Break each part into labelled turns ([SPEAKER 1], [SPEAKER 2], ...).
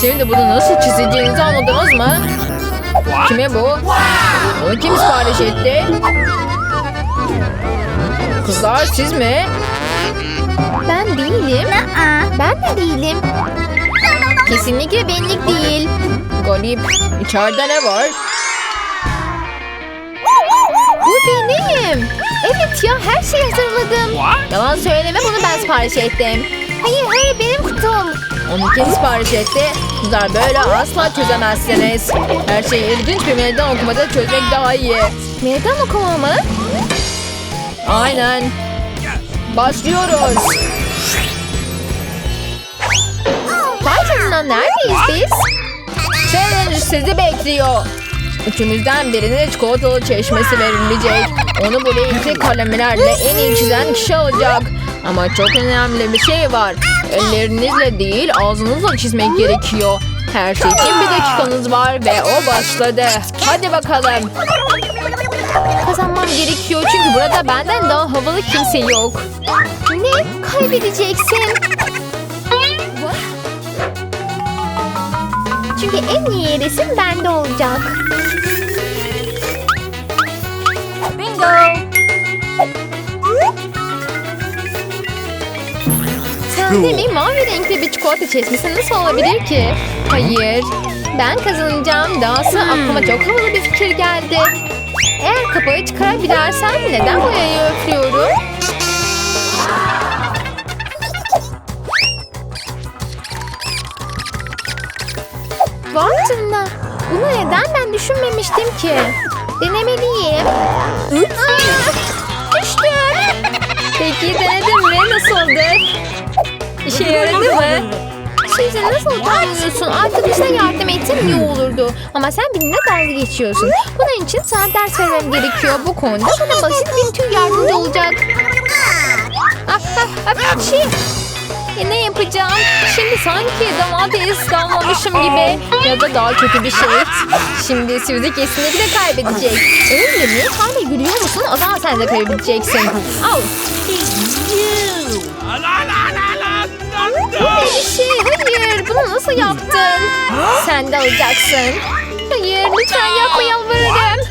[SPEAKER 1] Şimdi bunu nasıl çizeceğinizi anladınız mı? Kime bu? Bunu kim sipariş etti? Kızlar siz mi?
[SPEAKER 2] Ben değilim. Ben de değilim. Kesinlikle benlik değil.
[SPEAKER 1] Garip. İçeride ne var?
[SPEAKER 2] Bu benim. Evet ya her şeyi hazırladım.
[SPEAKER 1] Yalan söyleme bunu ben sipariş ettim.
[SPEAKER 2] Hayır hayır benim kutum.
[SPEAKER 1] Onu kim sipariş etti? Kızlar böyle asla çözemezsiniz. Her şeyi ilginç bir meydan okumada çözmek daha iyi.
[SPEAKER 2] Meydan okuma mı?
[SPEAKER 1] Aynen. Başlıyoruz.
[SPEAKER 2] Vay canına neredeyiz biz?
[SPEAKER 1] Challenge sizi bekliyor. Üçümüzden birine çikolatalı çeşmesi verilecek. Onu bu renkli kalemlerle en iyi çizen kişi alacak. Ama çok önemli bir şey var. Ellerinizle değil ağzınızla çizmek gerekiyor. Her şey için bir dakikanız var ve o başladı. Hadi bakalım.
[SPEAKER 2] Kazanmam gerekiyor çünkü burada benden daha havalı kimse yok. Ne? Kaybedeceksin. Çünkü en iyi resim bende olacak.
[SPEAKER 1] Bingo.
[SPEAKER 2] Sende mi mavi renkli bir çikolata çeşmesi nasıl olabilir ki? Hayır. Ben kazanacağım. Dahası aklıma çok havalı bir fikir geldi. Eğer kapağı çıkarabilirsem neden boyayı öflüyorum? Vay canına. Bunu neden ben düşünmemiştim ki? Denemeliyim. Aa, düştüm.
[SPEAKER 1] Peki denedin mi? Nasıldı? İşe yaradı mı?
[SPEAKER 2] Şeyse nasıl utanmıyorsun? Arkadaşına yardım etsen iyi olurdu. Ama sen benimle dalga geçiyorsun. Bunun için sana ders vermem gerekiyor. Bu konuda bana basit bir tür yardımcı olacak. Ah, ah, ah, şey. E, ne yapacağım? Şimdi sanki domates kalmamışım gibi. Ya da daha kötü bir şey. Şimdi Suzy kesinlikle kaybedecek. Öyle mi? Hala gülüyor musun? O zaman sen de kaybedeceksin. Al. Şey. Hayır. Bunu nasıl yaptın? Sen de alacaksın. Hayır. Lütfen yapma yalvarırım.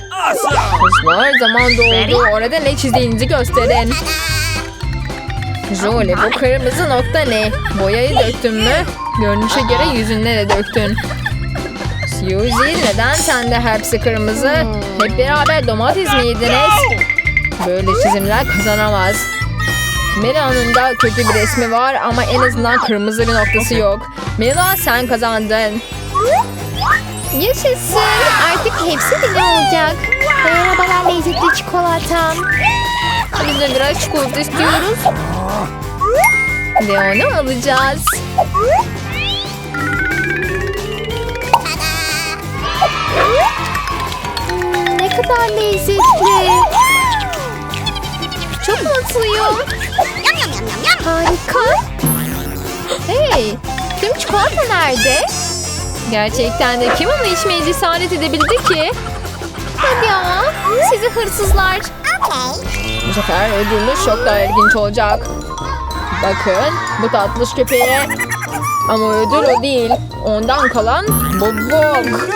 [SPEAKER 1] Kızlar zaman doldu. Orada ne çizdiğinizi gösterin. Jolie bu kırmızı nokta ne? Boyayı döktün mü? Görünüşe göre yüzüne de döktün. Suzy neden sende hepsi kırmızı? Hep beraber domates mi yediniz? Böyle çizimler kazanamaz. Mela'nın da kötü bir resmi var ama en azından kırmızı bir noktası yok. Mela sen kazandın.
[SPEAKER 2] Yaşasın. Artık hepsi benim olacak. Merhabalar lezzetli çikolatam.
[SPEAKER 1] Biz de biraz çikolata istiyoruz. Ve onu alacağız.
[SPEAKER 2] Hmm, ne kadar lezzetli. Çok mutluyum. Harika. Hey, tüm çikolata nerede?
[SPEAKER 1] Gerçekten de kim onu içmeye cesaret edebildi ki?
[SPEAKER 2] Hadi ama sizi hırsızlar.
[SPEAKER 1] Bu sefer ödülümüz çok daha ilginç olacak. Bakın bu tatlış köpeğe. Ama ödül o değil. Ondan kalan bobok.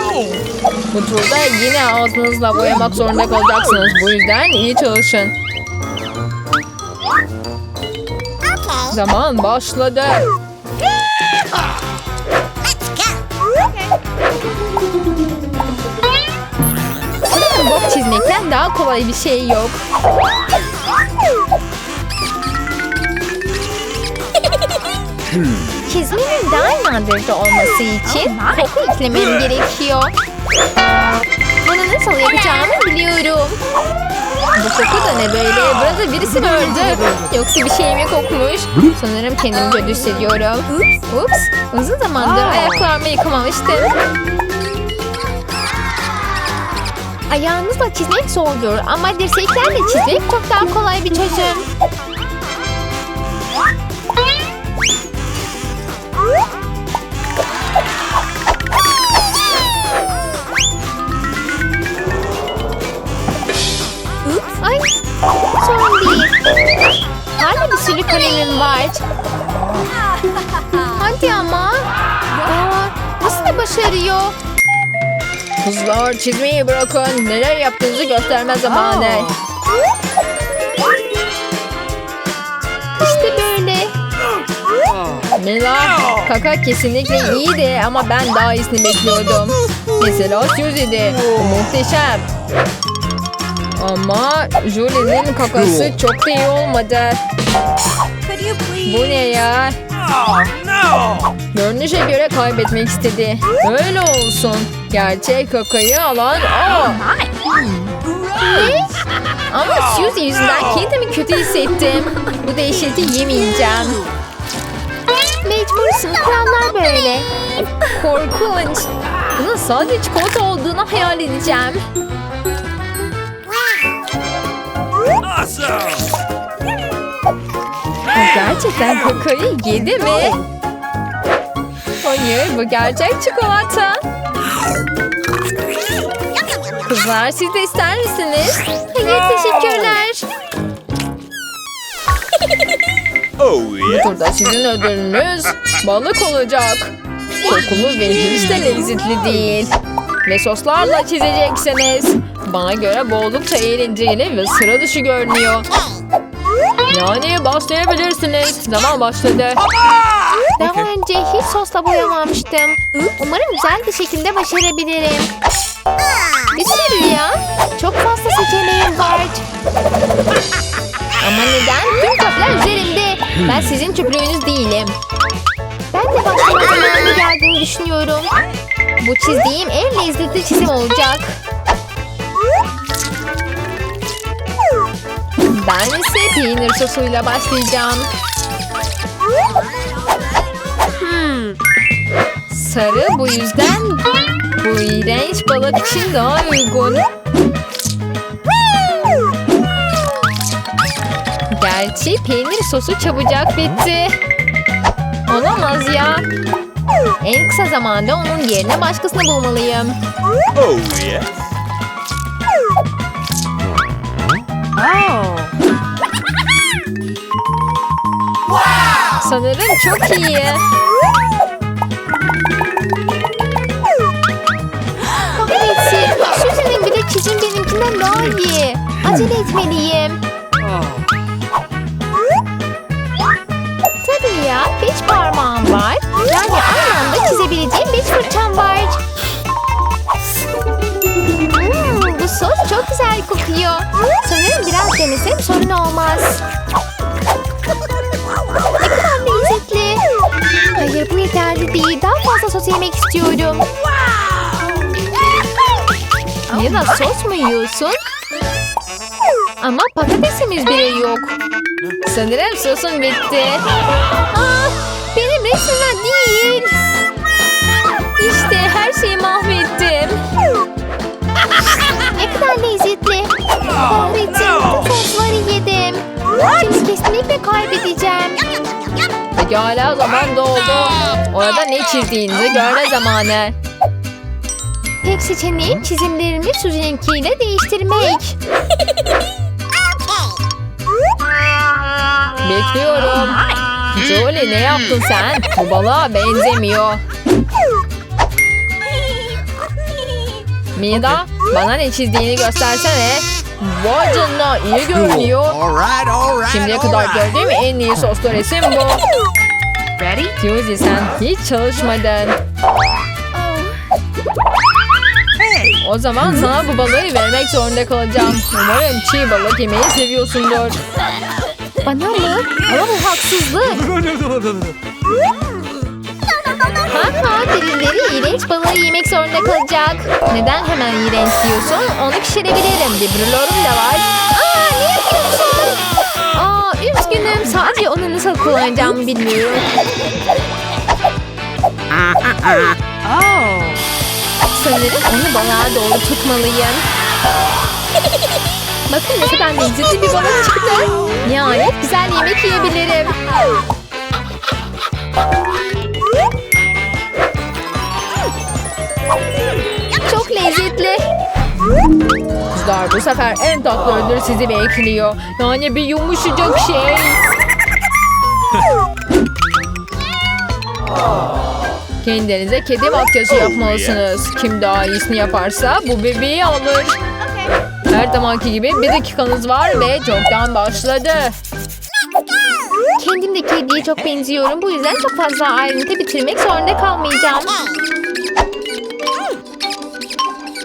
[SPEAKER 1] Bu turda yine ağzınızla boyamak zorunda kalacaksınız. Bu yüzden iyi çalışın. Zaman başladı.
[SPEAKER 2] Sanırım çizmekten daha kolay bir şey yok. Çizmenin daha inandırıcı olması için koku eklemem gerekiyor. Bunu nasıl yapacağımı biliyorum.
[SPEAKER 1] Koku da ne böyle? Burada birisi mi öldü? Yoksa bir şey mi kokmuş? Sanırım kendimi kötü hissediyorum. Ups. Uzun zamandır ayaklarımı yıkamamıştım.
[SPEAKER 2] Ayağınızla çizmek zordur ama dirseklerle çizmek çok daha kolay bir çözüm. Bir kalemim var. Hadi ama. Aa, bu
[SPEAKER 1] başarıyor.
[SPEAKER 2] Kızlar çizmeyi bırakın. Neler yaptığınızı gösterme zamanı.
[SPEAKER 1] İşte böyle.
[SPEAKER 2] Mila, kaka kesinlikle iyiydi ama ben daha iyisini bekliyordum. Mesela. Bu muhteşem. Ama Julie'nin kakası çok da iyi olmadı. Bu ne ya?
[SPEAKER 3] Oh, no!
[SPEAKER 2] Görünüşe göre kaybetmek istedi. Öyle olsun. Gerçek kakayı alan o.
[SPEAKER 1] Ne?
[SPEAKER 2] Ama Suzy yüzünden kendimi kötü hissettim. Bu değişikliği yemeyeceğim.
[SPEAKER 1] Mecbursun. Kurallar böyle.
[SPEAKER 2] Korkunç. Bunun sadece çikolata olduğunu hayal edeceğim.
[SPEAKER 3] Awesome!
[SPEAKER 2] Gerçekten kakayı yedi mi? Hayır bu gerçek çikolata. Kızlar siz de ister misiniz?
[SPEAKER 1] Hayır teşekkürler.
[SPEAKER 3] Oh,
[SPEAKER 2] Bu
[SPEAKER 3] yeah.
[SPEAKER 2] turda sizin ödülünüz balık olacak. Kokulu ve hiç de lezzetli değil. Ve soslarla çizeceksiniz. Bana göre bu oldukça eğlenceli ve sıra dışı görünüyor. Yani başlayabilirsiniz. Zaman başladı.
[SPEAKER 1] Daha önce hiç sosla boyamamıştım. Umarım güzel bir şekilde başarabilirim. Bir sürü ya. Çok fazla seçeneğim var. Ama neden? Tüm çöpler üzerimde. Ben sizin çöplüğünüz değilim. Ben de başlama zamanı geldiğini düşünüyorum. Bu çizdiğim en lezzetli çizim olacak.
[SPEAKER 2] Ben ise peynir sosuyla başlayacağım. Hmm. Sarı bu yüzden bu iğrenç balık için daha uygun. Gerçi peynir sosu çabucak bitti. Olamaz ya. En kısa zamanda onun yerine başkasını bulmalıyım.
[SPEAKER 3] Oh, yeah.
[SPEAKER 2] Sanırım çok iyi.
[SPEAKER 1] Kahretsin. Suzy'nin bile çizim benimkinden daha iyi. Acele etmeliyim. Tabii ya. Beş parmağım var. Yani aynı anda çizebileceğim beş fırçam var. Hmm, bu sos çok güzel kokuyor. Sanırım biraz denesem sorun olmaz. Hayır bu yeterli değil. Daha fazla sos yemek istiyorum.
[SPEAKER 2] Da sos mu yiyorsun? Ama patatesimiz bile yok. Sanırım sosun bitti.
[SPEAKER 1] Ah, benim resimden değil.
[SPEAKER 2] İşte her şeyi mahvettim.
[SPEAKER 1] Ne kadar lezzetli. Kahretsin bütün sosları yedim. Şimdi kesinlikle kaybedeceğim.
[SPEAKER 2] Pekala zaman doldu. Orada ne çizdiğinizi görme zamanı.
[SPEAKER 1] Tek seçeneğim çizimlerimi Suzy'ninkiyle değiştirmek.
[SPEAKER 2] Bekliyorum. Jolie ne yaptın sen? Bu balığa benzemiyor. Mida bana ne çizdiğini göstersene. Vay canına iyi görünüyor. Şimdiye kadar gördüğüm en iyi soslu resim bu.
[SPEAKER 4] Ready?
[SPEAKER 2] Suzy sen hiç çalışmadın.
[SPEAKER 3] Hey!
[SPEAKER 2] O zaman sana bu balığı vermek zorunda kalacağım. Umarım çiğ balık yemeyi seviyorsundur.
[SPEAKER 1] Bana mı? Ama bu haksızlık. Ha ha birileri iğrenç balığı yemek zorunda kalacak.
[SPEAKER 2] Neden hemen iğrenç diyorsun? Onu pişirebilirim. Bir brülörüm de var. Üzgünüm. Sadece onu nasıl kullanacağımı bilmiyorum.
[SPEAKER 4] Oh.
[SPEAKER 2] Sanırım onu balığa doğru tutmalıyım. Bakın ne kadar lezzetli bir balık çıktı. Nihayet güzel yemek yiyebilirim. Kızlar bu sefer en tatlı ödül sizi bekliyor. Yani bir yumuşacık şey. Kendinize kedi makyajı yapmalısınız. Kim daha iyisini yaparsa bu bebeği alır. Her zamanki gibi bir dakikanız var ve çoktan başladı.
[SPEAKER 4] Kendim de kediye çok benziyorum. Bu yüzden çok fazla ayrıntı bitirmek zorunda kalmayacağım.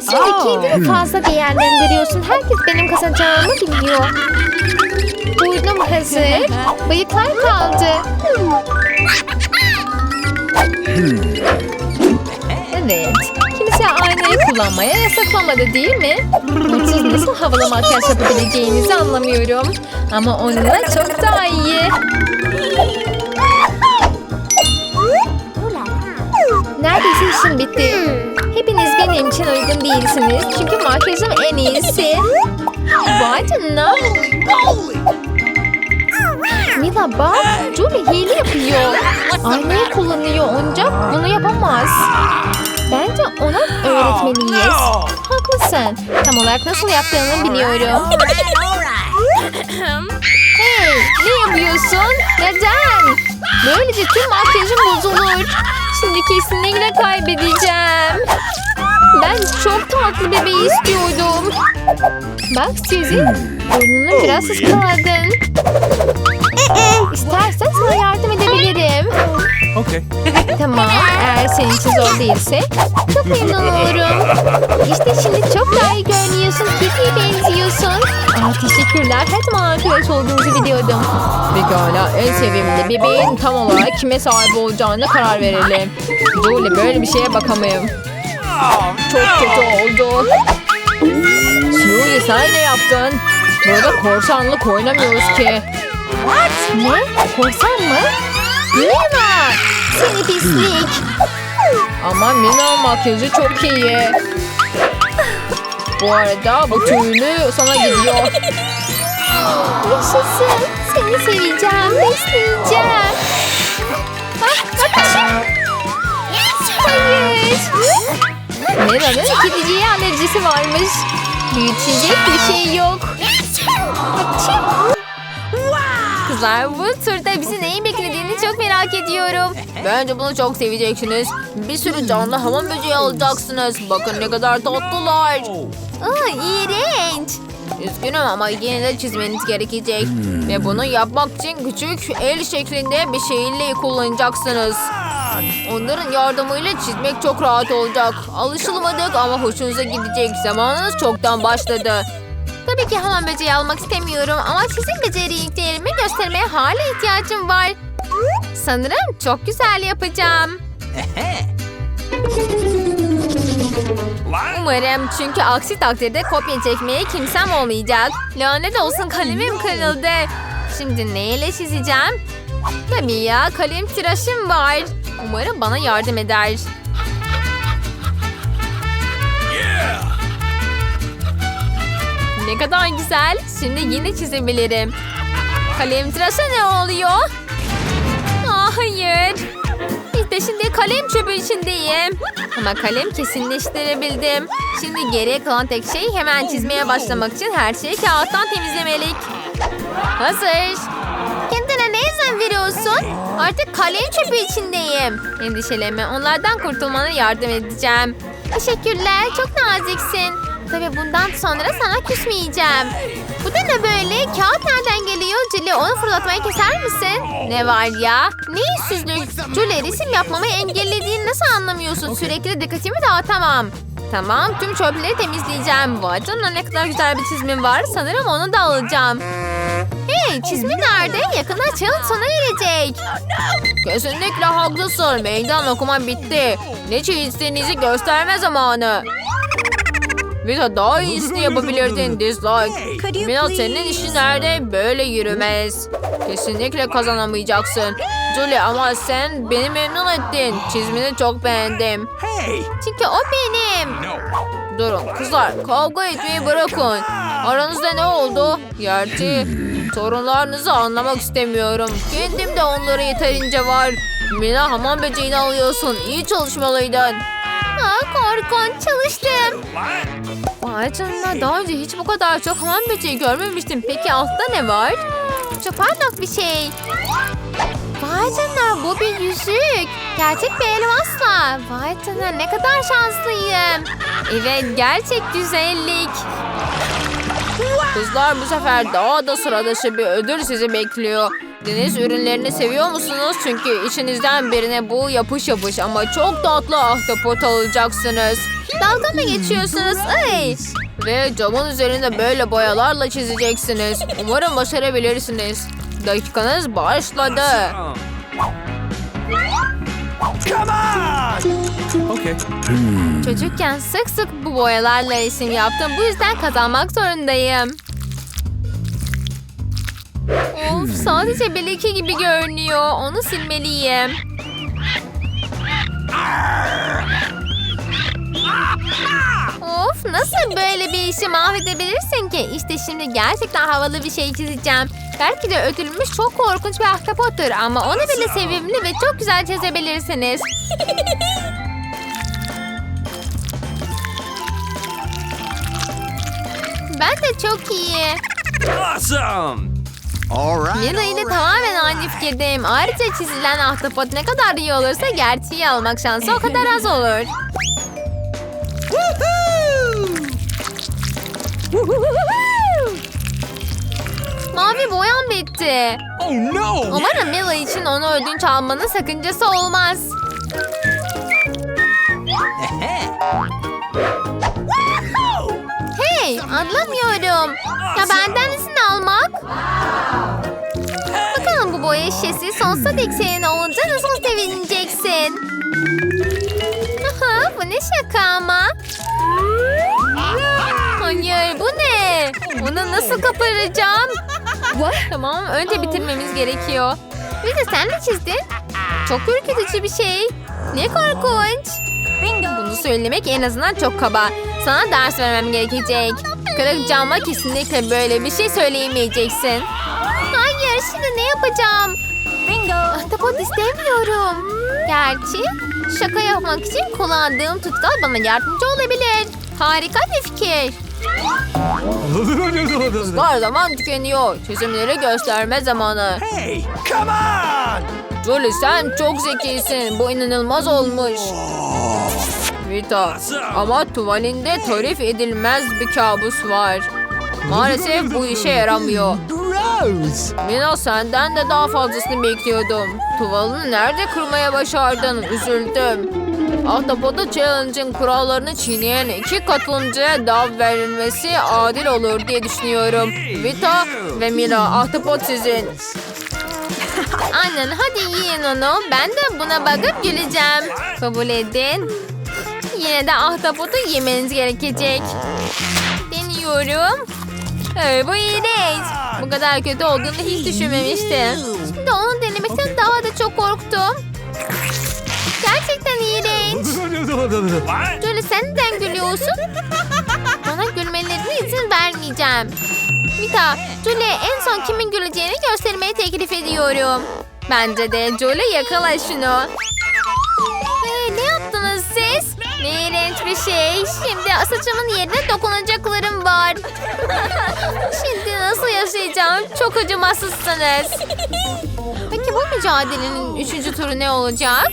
[SPEAKER 4] Şimdi kendini fazla değerlendiriyorsun. Herkes benim kazanacağımı biliyor. Burnum hazır. Bıyıklar kaldı.
[SPEAKER 2] Evet. Kimse aynayı kullanmaya yasaklamadı değil mi? Siz nasıl havalı makyaj yapabileceğinizi anlamıyorum. Ama onunla çok daha iyi.
[SPEAKER 4] Neredeyse işim bitti. Benim için uygun değilsiniz. Çünkü makyajım en iyisi.
[SPEAKER 2] Vay canına.
[SPEAKER 4] Mila bak. Julie hile yapıyor. Aynayı kullanıyor oyuncak. Bunu yapamaz. Bence ona öğretmeliyiz. Haklısın. Tam olarak nasıl yaptığını biliyorum. Hey, ne yapıyorsun? Neden? Böylece tüm makyajım bozulur. Şimdi kesinlikle kaybedeceğim. Ben çok tatlı bebeği istiyordum. Bak Suzy, burnunu biraz
[SPEAKER 1] Oh,
[SPEAKER 4] ıskaladın. İstersen sana yardım edebilirim.
[SPEAKER 1] Okay.
[SPEAKER 4] Tamam, eğer senin için zor değilse çok memnun olurum. İşte şimdi çok daha iyi görünüyorsun, Kitty'ye benziyorsun. Aa, teşekkürler, her zaman arkadaş olduğunuzu biliyordum.
[SPEAKER 2] Pekala en sevimli bebeğin tam olarak kime sahip olacağına karar verelim. Julie böyle bir şeye bakamayım. Çok kötü oldu. Julie sen ne yaptın? Burada korsanlık oynamıyoruz ki.
[SPEAKER 4] Ne? Korsan mı? Mina! Seni pislik!
[SPEAKER 2] Ama Mina makyajı çok iyi. Bu arada bu tüylü sana gidiyor.
[SPEAKER 4] Yaşasın! Seni seveceğim, besleyeceğim. Ah, bakışım! Hayır!
[SPEAKER 2] Mina'nın kediciye alerjisi varmış.
[SPEAKER 4] Büyütecek bir şey yok.
[SPEAKER 2] Kızlar bu turda bizi neyin beklediğini çok merak ediyorum. Bence bunu çok seveceksiniz. Bir sürü canlı hamam böceği alacaksınız. Bakın ne kadar tatlılar.
[SPEAKER 4] Aa, iğrenç!
[SPEAKER 2] Üzgünüm ama yine de çizmeniz gerekecek. Ve bunu yapmak için küçük el şeklinde bir şeyle kullanacaksınız. Onların yardımıyla çizmek çok rahat olacak. Alışılmadık ama hoşunuza gidecek. Zamanınız çoktan başladı.
[SPEAKER 4] Tabii ki hamam böceği almak istemiyorum ama sizin beceriliklerimi göstermeye hala ihtiyacım var. Sanırım çok güzel yapacağım.
[SPEAKER 2] Umarım çünkü aksi takdirde kopya çekmeye kimsem olmayacak. Lanet olsun kalemim kırıldı. Şimdi neyle çizeceğim? Tabii ya kalem tıraşım var. Umarım bana yardım eder. Ne kadar güzel. Şimdi yine çizebilirim. Kalem tıraşı ne oluyor? Ah, hayır. İşte şimdi kalem çöpü içindeyim. Ama kalem kesinleştirebildim. Şimdi geriye kalan tek şey hemen çizmeye başlamak için her şeyi kağıttan temizlemelik. Hazır. Veriyorsun? Artık kalem çöpü içindeyim. Endişelenme onlardan kurtulmana yardım edeceğim. Teşekkürler çok naziksin. Tabii bundan sonra sana küsmeyeceğim. Bu da ne böyle? Kağıt nereden geliyor? Cili onu fırlatmayı keser misin? Ne var ya? Ne yüzsüzlük? Julie resim yapmamı engellediğini nasıl anlamıyorsun? Sürekli dikkatimi dağıtamam. Tamam tüm çöpleri temizleyeceğim. Vay canına ne kadar güzel bir çizimim var. Sanırım onu da alacağım. Hey çizimi nerede? Yakında challenge sona erecek. Kesinlikle haklısın. Meydan okuma bitti. Ne çizdiğinizi gösterme zamanı. Bir de daha iyisini yapabilirdin dislike. Mina senin işin nerede? Böyle yürümez. Kesinlikle kazanamayacaksın. Julie ama sen beni memnun ettin. Çizimini çok beğendim.
[SPEAKER 4] Çünkü o benim.
[SPEAKER 2] Durun kızlar kavga etmeyi bırakın. Aranızda ne oldu? Gerçi sorunlarınızı anlamak istemiyorum. Kendim de onlara yeterince var. Mina hamam böceğini alıyorsun. İyi çalışmalıydın.
[SPEAKER 4] Aa, korkunç çalıştım.
[SPEAKER 2] Vay canına daha önce hiç bu kadar çok hamam böceği görmemiştim. Peki altta ne var?
[SPEAKER 4] Çok parlak bir şey.
[SPEAKER 2] Vay canına bu bir yüzük. Gerçek bir elmasla. Vay canına ne kadar şanslıyım.
[SPEAKER 1] Evet gerçek güzellik. Kızlar bu sefer daha da sıra dışı bir ödül sizi bekliyor. Deniz ürünlerini seviyor musunuz? Çünkü içinizden birine bu yapış yapış ama çok tatlı ahtapot alacaksınız.
[SPEAKER 2] Dalga mı geçiyorsunuz? Ay.
[SPEAKER 1] Ve camın üzerinde böyle boyalarla çizeceksiniz. Umarım başarabilirsiniz. Dakikanız başladı.
[SPEAKER 3] Come on! Okay.
[SPEAKER 1] Çocukken sık sık bu boyalarla resim yaptım. Bu yüzden kazanmak zorundayım. Of sadece leke gibi görünüyor. Onu silmeliyim.
[SPEAKER 2] Of nasıl böyle bir işi mahvedebilirsin ki? İşte şimdi gerçekten havalı bir şey çizeceğim. Belki de ödülümüz çok korkunç bir ahtapottur ama onu bile sevimli ve çok güzel çizebilirsiniz. ben de çok iyi.
[SPEAKER 3] Awesome! All right.
[SPEAKER 2] Mila ile tamamen aynı fikirdeyim. Ayrıca çizilen ahtapot ne kadar iyi olursa gerçeği almak şansı o kadar az olur. Mavi boyam bitti.
[SPEAKER 3] Oh no!
[SPEAKER 2] Umarım Mila için onu ödünç almanın sakıncası olmaz. Hey anlamıyorum. Ya benden izin almak? Bakalım bu boya şişesi sonsuza dek senin olunca nasıl sevineceksin? Aha, bu ne şaka ama? Bunu nasıl kaparacağım? Tamam önce bitirmemiz gerekiyor. Bir de sen ne çizdin? Çok ürkütücü bir şey. Ne korkunç. Bunu söylemek en azından çok kaba. Sana ders vermem gerekecek. Kırık cama kesinlikle böyle bir şey söyleyemeyeceksin. Hayır şimdi ne yapacağım? Bingo. Ahtapot istemiyorum. Gerçi şaka yapmak için kullandığım tutkal bana yardımcı olabilir. Harika bir fikir.
[SPEAKER 1] Kızlar zaman tükeniyor. Çizimleri gösterme zamanı.
[SPEAKER 3] Hey, come on!
[SPEAKER 1] Julie sen çok zekisin. Bu inanılmaz olmuş. Vita ama tuvalinde tarif edilmez bir kabus var. Maalesef bu işe yaramıyor. Mina senden de daha fazlasını bekliyordum. Tuvalını nerede kırmaya başardın? Üzüldüm. Ahtapota Challenge'ın kurallarını çiğneyen iki katılımcıya dav verilmesi adil olur diye düşünüyorum. Vita ve Mina ahtapot sizin.
[SPEAKER 2] Aynen hadi yiyin onu. Ben de buna bakıp güleceğim. Kabul edin. Yine de ahtapotu yemeniz gerekecek. Deniyorum. Ee, bu iğrenç. Bu kadar kötü olduğunu hiç düşünmemiştim. Şimdi onu denemekten daha da çok korktum. Gerçekten iğrenç. Julie sen neden gülüyorsun? Bana gülmelerine izin vermeyeceğim. Vita, Julie en son kimin güleceğini göstermeyi teklif ediyorum. Bence de Julie yakala şunu. Hey, ne yaptınız siz? Ne iğrenç bir şey. Şimdi saçımın yerine dokunacaklarım var. Şimdi nasıl yaşayacağım? Çok acımasızsınız. Bu mücadelenin üçüncü turu ne olacak?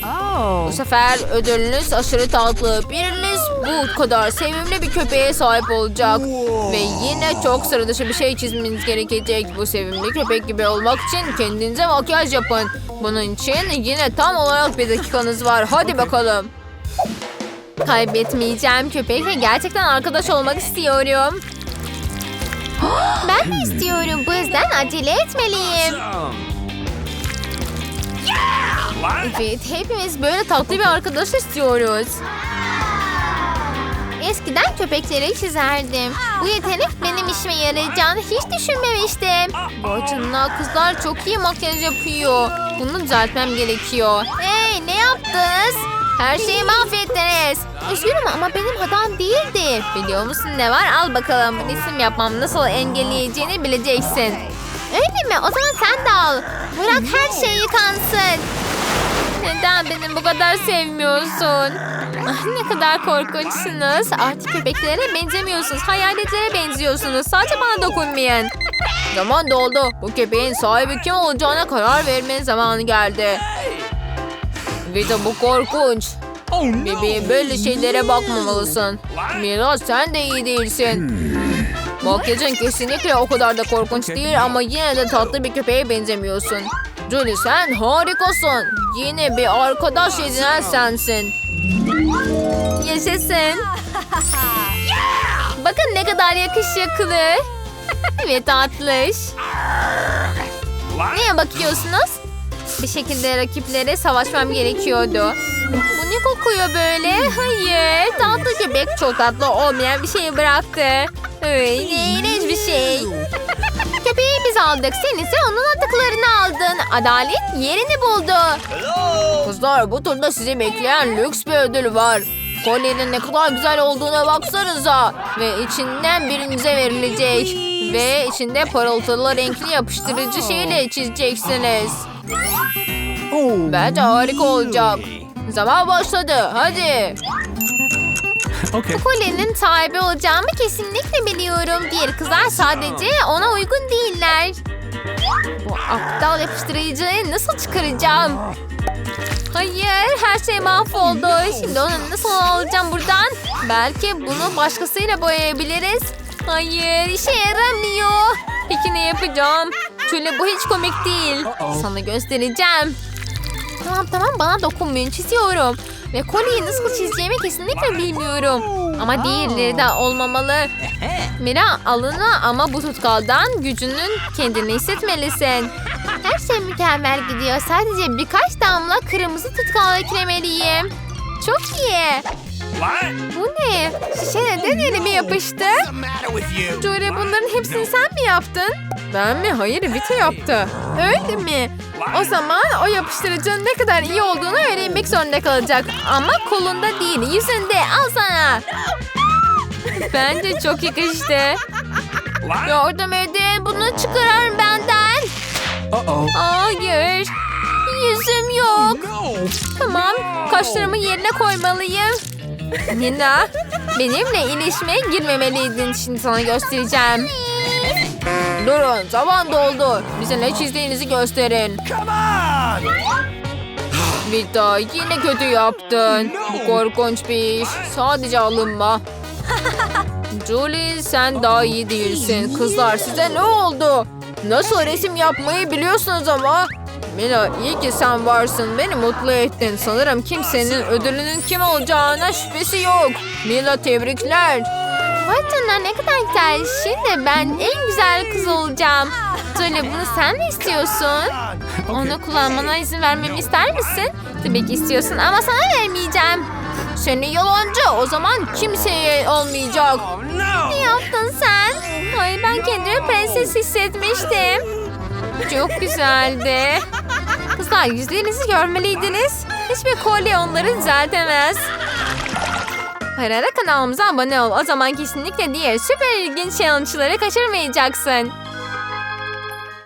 [SPEAKER 1] Bu sefer ödülünüz aşırı tatlı. Biriniz bu kadar sevimli bir köpeğe sahip olacak. Ve yine çok sıra dışı bir şey çizmeniz gerekecek. Bu sevimli köpek gibi olmak için kendinize makyaj yapın. Bunun için yine tam olarak bir dakikanız var. Hadi bakalım.
[SPEAKER 2] Kaybetmeyeceğim köpekle gerçekten arkadaş olmak istiyorum. Ben de istiyorum. Bu yüzden acele etmeliyim. Evet, hepimiz böyle tatlı bir arkadaş istiyoruz. Eskiden köpekleri çizerdim. Bu yetenek benim işime yarayacağını hiç düşünmemiştim.
[SPEAKER 1] Canına kızlar çok iyi makyaj yapıyor. Bunu düzeltmem gerekiyor.
[SPEAKER 2] Hey, ne yaptınız? Her şeyi mahvettiniz. Üzgünüm ama benim hatam değildi.
[SPEAKER 1] Biliyor musun ne var? Al bakalım. Resim yapmam nasıl engelleyeceğini bileceksin.
[SPEAKER 2] Öyle mi? O zaman sen de al. Bırak her şey yıkansın.
[SPEAKER 1] Neden
[SPEAKER 2] beni bu kadar sevmiyorsun? Ah, ne kadar korkunçsunuz. Artık köpeklere benzemiyorsunuz. Hayaletlere benziyorsunuz. Sadece bana dokunmayın. Zaman doldu. Bu köpeğin sahibi kim olacağına karar vermenin zamanı geldi. Vita bu korkunç.
[SPEAKER 3] Oh.
[SPEAKER 2] Bebeğim böyle şeylere bakmamalısın. Mira sen de iyi değilsin. Makyajın kesinlikle o kadar da korkunç değil ama yine de tatlı bir köpeğe benzemiyorsun. Julie sen harikasın. Yine bir arkadaş edinen sensin. Yaşasın. Bakın ne kadar yakışıklı. Ve tatlış. Neye bakıyorsunuz? Bir şekilde rakiplere savaşmam gerekiyordu. Bu ne kokuyor böyle? Hayır. Tatlı köpek çok tatlı olmayan bir şeyi bıraktı. Öyle iğrenç bir şey. Köpeği biz aldık. Sen ise onun atıklarını aldın. Adalet yerini buldu. Kızlar bu turda sizi bekleyen lüks bir ödül var. Kolyenin ne kadar güzel olduğuna baksanıza. Ve içinden birinize verilecek. Ve içinde parıltılı renkli yapıştırıcı şeyle çizeceksiniz. Bence harika olacak. Zaman başladı. Hadi.
[SPEAKER 3] Okay.
[SPEAKER 2] Kolyenin sahibi olacağımı kesinlikle biliyorum. Diğer kızlar sadece ona uygun değiller. Bu aptal yapıştırıcıyı nasıl çıkaracağım? Hayır, her şey mahvoldu. Şimdi onu nasıl alacağım buradan? Belki bunu başkasıyla boyayabiliriz. Hayır, işe yaramıyor. Peki ne yapacağım? Şöyle bu hiç komik değil. Sana göstereceğim. Tamam tamam bana dokunmayın çiziyorum. Ve kolyeyi nasıl çizeceğimi kesinlikle bilmiyorum. Ama diğerleri de olmamalı. Mira alına ama bu tutkaldan gücünün kendini hissetmelisin. Her şey mükemmel gidiyor. Sadece birkaç damla kırmızı tutkal eklemeliyim. Çok iyi. Bu ne? Şişe neden elime yapıştı? Jory bunların hepsini sen mi yaptın? Ben mi? Hayır Vita yaptı. Öyle mi? O zaman o yapıştırıcının ne kadar iyi olduğunu öğrenmek zorunda kalacak. Ama kolunda değil yüzünde al sana. Bence çok yakıştı. Yardım edin bunu çıkarın benden. Hayır. Yüzüm yok.
[SPEAKER 3] No.
[SPEAKER 2] Tamam kaşlarımı yerine koymalıyım. Nina benimle ilişmeye girmemeliydin. Şimdi sana göstereceğim. Durun zaman doldu. Bize ne çizdiğinizi gösterin. Vita yine kötü yaptın. Bu korkunç bir iş. Sadece alınma. Julie sen daha iyi değilsin. Kızlar size ne oldu? Nasıl resim yapmayı biliyorsunuz ama. Mila iyi ki sen varsın. Beni mutlu ettin. Sanırım kimsenin ödülünün kim olacağına şüphesi yok. Mila tebrikler. Vay canına ne kadar güzel. Şimdi ben en güzel kız olacağım. Julie bunu sen mi istiyorsun? Onu kullanmana izin vermemi ister misin? Tabii ki istiyorsun ama sana vermeyeceğim. Seni yalancı. O zaman kimseye olmayacak.
[SPEAKER 3] Oh.
[SPEAKER 2] Ne yaptın sen? Hayır ben kendimi prenses hissetmiştim. Çok güzeldi. Kızlar yüzlerinizi görmeliydiniz. Hiçbir kolye onları düzeltemez. Hayır ara kanalımıza abone ol. O zaman kesinlikle diğer süper ilginç challenge'ları kaçırmayacaksın.